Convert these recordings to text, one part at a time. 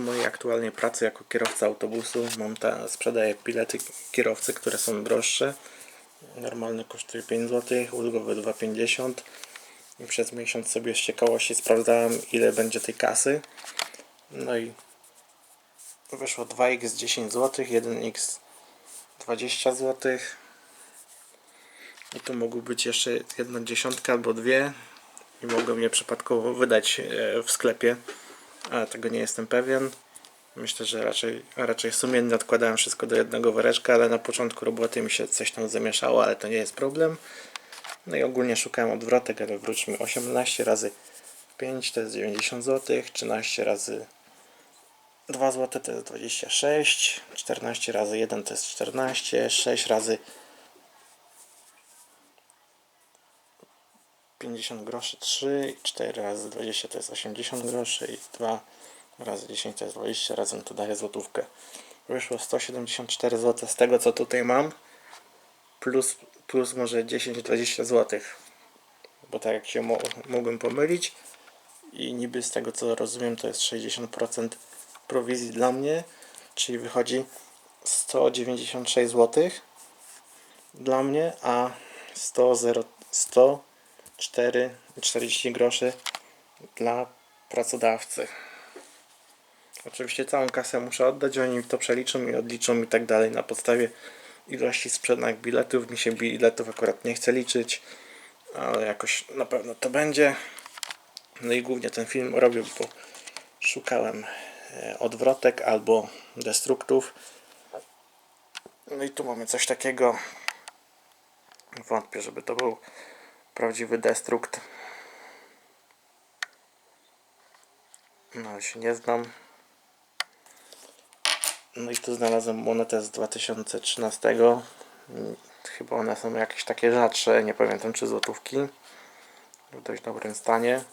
mojej aktualnej pracy jako kierowca autobusu. Mam ta, sprzedaję bilety kierowcy, które są droższe. Normalny kosztuje 5 zł, ulgowy 2,50 i przez miesiąc sobie z ciekawości sprawdzałem ile będzie tej kasy. No i wyszło 2x 10 zł, 1x 20 zł. I tu mogły być jeszcze jedna dziesiątka albo dwie i mogłem je przypadkowo wydać e, w sklepie, ale tego nie jestem pewien. Myślę, że raczej, raczej sumiennie odkładałem wszystko do jednego woreczka, ale na początku roboty mi się coś tam zamieszało, ale to nie jest problem. No i ogólnie szukałem odwrotek, ale wróćmy 18 razy 5 to jest 90 zł, 13 razy 2 zł to jest 26, 14 razy 1 to jest 14, 6 razy 50 groszy 3, 4 razy 20 to jest 80 groszy i 2 razy 10 to jest 20, razem to daje złotówkę. Wyszło 174 zł z tego co tutaj mam, plus, plus może 10-20 zł, bo tak jak się mo mogłem pomylić i niby z tego co rozumiem to jest 60% prowizji dla mnie, czyli wychodzi 196 zł dla mnie, a 100, 0, 100 4 40 groszy dla pracodawcy. Oczywiście całą kasę muszę oddać, oni to przeliczą i odliczą i tak dalej na podstawie ilości sprzedanych biletów. Mi się biletów akurat nie chce liczyć, ale jakoś na pewno to będzie. No i głównie ten film robię, bo szukałem e, odwrotek albo destruktów. No i tu mamy coś takiego. Wątpię, żeby to był prawdziwy destrukt. No, się nie znam. No i tu znalazłem monetę z 2013. Mm, Chyba one są jakieś takie rzadsze, nie pamiętam czy złotówki. W dość dobrym stanie.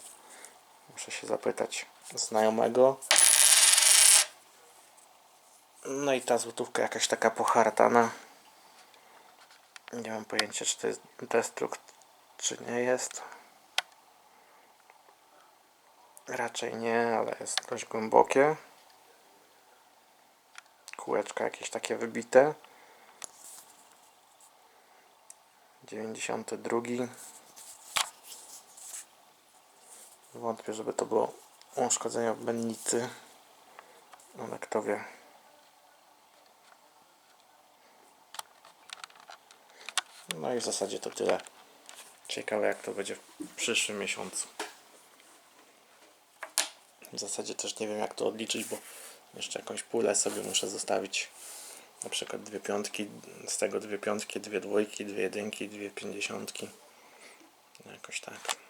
Muszę się zapytać znajomego. No i ta złotówka jakaś taka pohartana. Nie mam pojęcia czy to jest destrukt czy nie jest. Raczej nie, ale jest dość głębokie. Kółeczka jakieś takie wybite. 92. Wątpię, żeby to było uszkodzenie w mennicy. Ale kto wie. No i w zasadzie to tyle. Ciekawe jak to będzie w przyszłym miesiącu. W zasadzie też nie wiem jak to odliczyć, bo jeszcze jakąś pulę sobie muszę zostawić. Na przykład dwie piątki, z tego dwie piątki, dwie dwójki, dwie jedynki, dwie pięćdziesiątki. Jakoś tak.